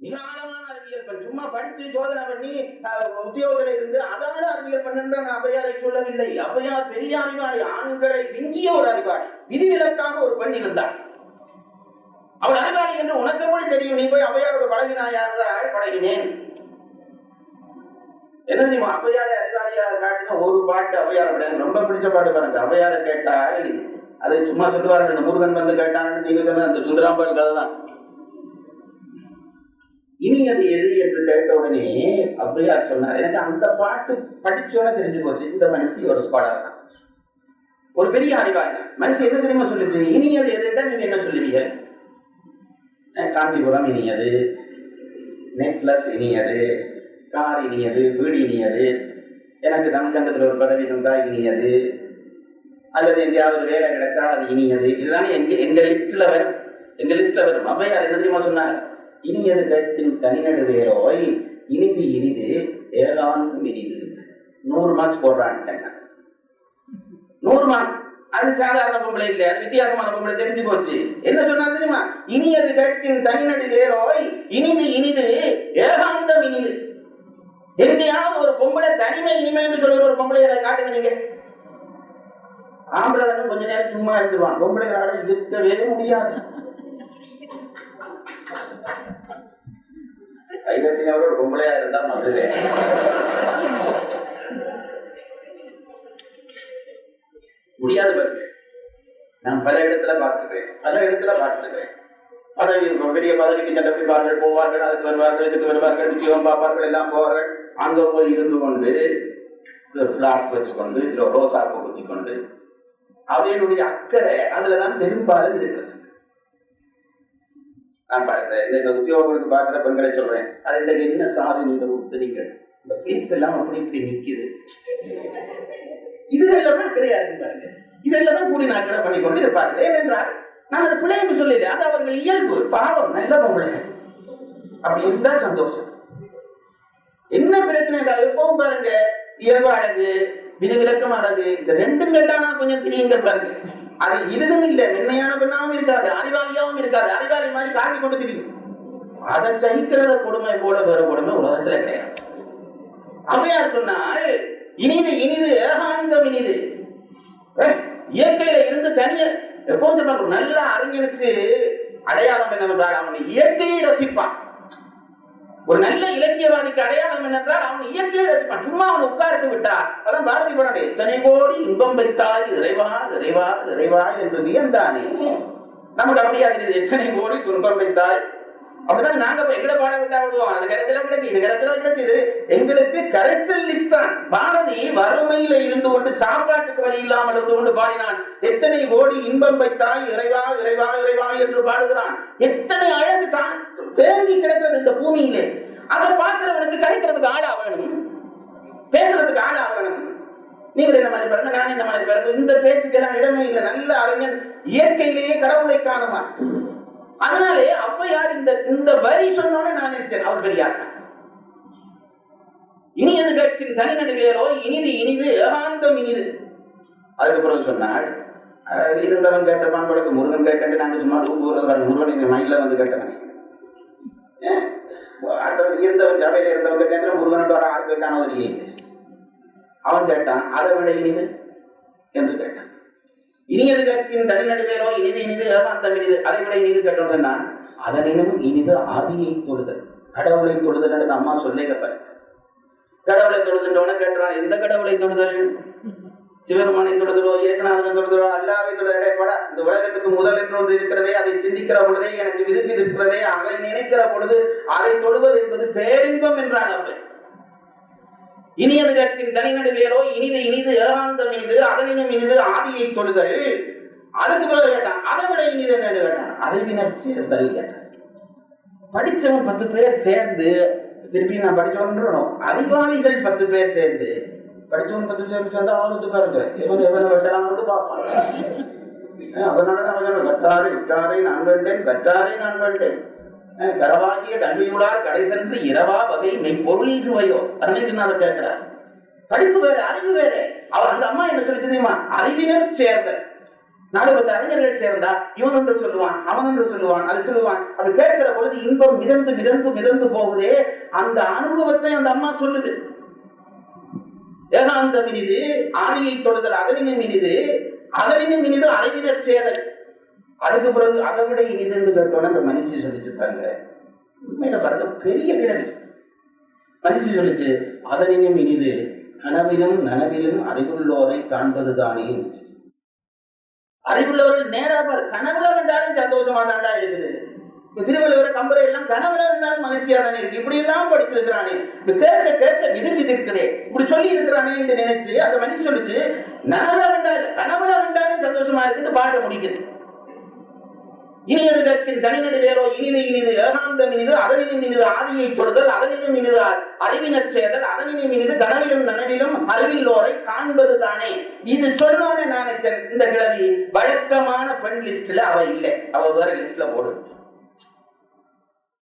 மிக ஆழமான அறிவியல் பண். சும்மா படித்து சோதனை பண்ணி உத்தியோகத்தில் இருந்து அதான அறிவியல் பண்ணுன்ற நான் அவையாரை சொல்லவில்லை. அவையார் பெரிய அறிவாளி ஆண்களை விஞ்சிய ஒரு அறிவாளி. விதிவிலக்காக ஒரு பெண் இருந்தார் அவள் அறிவாளி என்று உனக்கு எப்படி தெரியும்? நீ போய் அவையாரோட பழகினாயா என்றால் பழகினேன். என்ன தெரியுமா? அவையாரை அறிவாளியாக காட்டின ஒரு பாட்டு அவையார விட ரொம்ப பிடிச்ச பாட்டு பாருங்க. அவையாரை கேட்டால் அதை சும்மா சொல்லுவார்கள். முருகன் வந்து கேட்டான்னு நீங்க சொன்ன அந்த சுந்தராம்பாள் கதை தான் இனி அது எது என்று கேட்ட உடனே அப்படியார் சொன்னார். எனக்கு அந்த பாட்டு படிச்சோன்னு தெரிஞ்சு போச்சு. இந்த மனுஷி ஒரு ஸ்காலர் தான். ஒரு பெரிய அறிவாளி. தான் மனுஷி என்ன தெரியுமா சொல்லிச்சு? இனி அது எதுன்றா நீங்க என்ன சொல்லுவீங்க? காந்திபுரம் காஞ்சிபுரம் இனியது நெக்லஸ் இனியது கார் இனியது வீடு இனியது எனக்கு தமிழ்ச்சங்கத்தில் ஒரு பதவி தந்தா இனியது அல்லது எங்கேயாவது ஒரு வேலை கிடைச்சா அது இனியது. இதுதான் எங்க எங்க லிஸ்ட்ல வரும். எங்க லிஸ்ட்ல வரும். ஔவையார் என்ன தெரியுமா சொன்னார்? இனியது கற்பின் தனிநடு வேரோய் இனிது இனிது ஏகாந்தம் இனிது. நூறு மார்க்ஸ் போடுறான்ட்டேன் நூறு மார்க்ஸ் அது சாதாரண பொம்பளை இல்லை அது வித்தியாசமான பொம்பளை தெரிஞ்சு போச்சு. என்ன சொன்னா தெரியுமா? இனியது கேட்பின் தனிநடு வேரோய் இனிது இனிது ஏகாந்தம் இனிது. எங்கேயாவது ஒரு பொம்பளை தனிமை இனிமைன்னு சொல்லுற ஒரு பொம்பளை அதை காட்டுங்க நீங்க. ஆம்பளை தானே கொஞ்ச நேரம் சும்மா இருந்துருவான். பொம்பளைகளால இருக்கவே முடியாது. கைதட்டினவரோட பொம்பளையா இருந்தா நல்லது முடியாது பாருங்க நான் பல இடத்துல பார்த்துக்கிறேன் பல இடத்துல பார்த்துக்கிறேன் பதவி பெரிய பதவிக்கு சென்றபிடிப்பார்கள் போவார்கள் அதுக்கு வருவார்கள் இதுக்கு வருவார்கள் உத்தியோகம் பார்ப்பார்கள் எல்லாம் போவார்கள். அங்க போய் இருந்து கொண்டு ஒரு பிளாஸ்க் வச்சுக்கொண்டு இதுல ரோசாப்பூ குத்தி கொண்டு அவைகளுடைய அக்கறை அதுலதான் பெரும்பாலும் இருக்கிறது. நான் இந்த- இந்த- உத்தியோகங்களுக்கு பார்க்குற பெண்களை சொல்றேன். அது இந்த என்ன சாரி நீங்கள் உடுத்துறீங்க இந்த பிளேட்ஸ் எல்லாம் அப்படி இப்படி நிக்குது. இதுல எல்லாம் அக்கறையா இருக்கு பாருங்க. இதெல்லாம் தான் கூடி அக்கறை பண்ணி கொண்டு இருப்பார்கள். ஏனென்றால் நான் அது பிள்ளை என்று சொல்லல அது அவர்கள் இயல்பு. பாவம் நல்ல பொம்பளைகள் அப்படி இருந்தா சந்தோஷம். என்ன பிரச்சனை என்றால் எப்பவும் பாருங்க இயல்பு அழகு விதிவிலக்கம் அழகு இந்த ரெண்டும் கேட்டானா கொஞ்சம் தெரியுங்க பாருங்க. அது இதுவும் இல்ல. மென்மையான பெண்ணாவும் இருக்காது. அறிவாளியா இருக்காது அறிவாளி மாதிரி காட்டி கொண்டு தெரியும். அதை சகிக்கிறத கொடுமை போல வேற கொடுமை உலகத்துல கிடையாது. அவையார் சொன்னால் இனிது இனிது ஏகாந்தம் இனிது. இயற்கையில இருந்து தனிய எப்பவும் சொல்லுவாங்க ஒரு நல்ல அறிஞனுக்கு அடையாளம் என்னவென்றால் அவன் இயற்கையை ரசிப்பான். ஒரு நல்ல இலக்கியவாதிக்கு அடையாளம் என்னென்றால் அவன் இயற்கையை ரசிப்பான். சும்மா அவனை உட்கார்த்து விட்டா அதான் பாரதி பாடல் எத்தனை கோடி இன்பம் வைத்தாய் இறைவா இறைவா இறைவா என்று வியந்தானே. நமக்கு அப்படியா? தெரியுது எத்தனை கோடி துன்பம் வைத்தாய் அப்படிதான் நாங்க போய் எங்களை பாட விட்டா விடுவோம். அது கிடைச்சல கிடைக்குது இது கிடத்துல கிடைக்குது எங்களுக்கு கரைச்சல் லிஸ்ட் தான். பாரதி வறுமையில இருந்து கொண்டு சாப்பாட்டுக்கு வழி இல்லாமல் இருந்து கொண்டு பாடினான். எத்தனை கோடி இன்பம் வைத்தாய்? இறைவா இறைவா இறைவா என்று பாடுகிறான். எத்தனை அழகு தான் தேங்கி கிடக்கிறது இந்த பூமியிலே. அதை பார்க்கிறவனுக்கு கரைக்கிறதுக்கு ஆளா வேணும் பேசுறதுக்கு ஆளா வேணும் நீங்கள் இந்த மாதிரி பாருங்க நான் இந்த மாதிரி பாருங்க. இந்த பேச்சுக்கெல்லாம் இடமே இல்லை. நல்ல அறிஞன். இயற்கையிலேயே கடவுளை காணுவான். அதனாலே ஔவையார் இந்த இந்த வரி சொன்னோன்னு நான் நினைச்சேன் அவர் பெரியார் இனியது கேட்கின் தனி நடுவேலோ இனிது இனிது ஏகாந்தம் இனிது. அதுக்கு பிறகு சொன்னாள் அஹ், இருந்தவன் கேட்டப்பான் படுக்கு முருகன் கேட்டேன் நாங்கள் சும்மா டூ முருகன் எங்க மைண்ட்ல வந்து கேட்டவன். அடுத்தவன் இருந்தவன் சபையில இருந்தவங்க கேட்டேன் முருகனோட வர ஆள் போயிட்டான் ஒரு அவன் கேட்டான் அதை விட இனிது? என்று கேட்டான். இனியது கேட்கின் தனிநடுவேரோ இனிது இனிது ஏமாந்தம் இனிது. அதை விட இனிது கேட்டோம் நான் அதனினும் இனிது ஆதியை தொழுதல். கடவுளை தொழுதல் என்று அம்மா சொல்லே பாரு கடவுளை தொழுதுன்றவன கேட்டுறான் எந்த கடவுளை தொழுதல்? சிவபெருமானை தொழுதலோ ஏகநாதனை தொழுதலோ அல்லாவை தொழுதலே? பட இந்த உலகத்துக்கு முதல் என்று ஒன்று இருக்கிறதே அதை சிந்திக்கிற பொழுதே எனக்கு விதிப்பு இருக்கிறதே அதை நினைக்கிற பொழுது அதை தொழுவது என்பது பேரின்பம் என்றான் அவர்கள். இனியது கற்கின் தனிநடு வேலோ இனிது இனிது ஏகாந்தம் இனிது அதனினும் இனிது ஆதியை தொழுதல். அதுக்கு பிறகு கேட்டான் அதை விட இனிது என்ன? கேட்டான் அறிவினர் சேர்தல் கேட்டான் படித்தவன் பத்து பேர் சேர்ந்து திருப்பி நான் படிச்சவன்றணும் அறிவாளிகள் பத்து பேர் சேர்ந்து படிச்சவன் பத்து பேர் சேர்ந்து ஆபத்து பாருங்க. இவன் எவனை வெட்டலாம்னு பார்ப்பான். அஹ் அதனால தான் அவர்கள் கட்டாரை விட்டாரை நான் வேண்டேன் கட்டாரை நான் வேண்டேன் கரவாகிய கல்வியுடார் கடை சென்று இரவா வகை மெய் பொருளீகுவையோ அருமைக்கு அதை கேட்கிறார்? படிப்பு வேற அறிவு வேற. அவ அந்த அம்மா என்ன சொல்லி தெரியுமா? அறிவினர் சேர்ந்த நாலு பத்து அறிஞர்கள் சேர்ந்தா இவன் என்று சொல்லுவான் அவன் என்று சொல்லுவான் அது சொல்லுவான். அப்படி கேட்கிற பொழுது இன்பம் மிதந்து மிதந்து மிதந்து போகுதே. அந்த அனுபவத்தை அந்த அம்மா சொல்லுது. ஏகாந்தம் இனிது ஆதியை தொடுதல் அதனினும் இனிது அதனினும் இனிது அறிவினர் சேதல் அதுக்கு பிறகு அதை விட இனிதிருந்து கேட்டோன்னு அந்த மனுஷி சொல்லிச்சு பாருங்க. உண்மையில பாருங்க பெரிய கிழவி மனுஷி சொல்லிச்சு அதனினும் இனிது கனவிலும் நனவிலும் அறிவுள்ளோரை காண்பதுதானே? அறிவுள்ளவர்கள் நேராக பாரு கனவுல கண்டாலும் சந்தோஷமா தாண்டா இருக்குது. இப்ப திருவள்ளுவர கம்பரை எல்லாம் கனவுல இருந்தாலும் மகிழ்ச்சியா தானே இருக்கு. இப்படி எல்லாம் படிச்சிருக்கிறானே. இப்ப கேட்க கேட்க விதிர் விதிர்க்குதே. இப்படி சொல்லி இருக்கிறானே என்று நினைச்சு அந்த மனுஷன் சொல்லிச்சு நனவுல கண்டா இல்ல கனவுல கண்டாலும் சந்தோஷமா இருக்குன்னு பாட்டை முடிக்குது. இனியது கற்கின் தனிநடு வேலோ இனிது இனிது ஏகாந்தம் இனிது அதனினும் இனிது ஆதியை தொடுதல் அதனினும் இனிது அறிவினர் செய்தல் அதனினும் இனிது கனவிலும் நனவிலும் அறிவில்லோரை காண்பது தானே. இது சொன்னோட நான் இந்த கிழவி வழக்கமான பெண் லிஸ்ட்ல அவ இல்லை. அவ வேற லிஸ்ட்ல போடு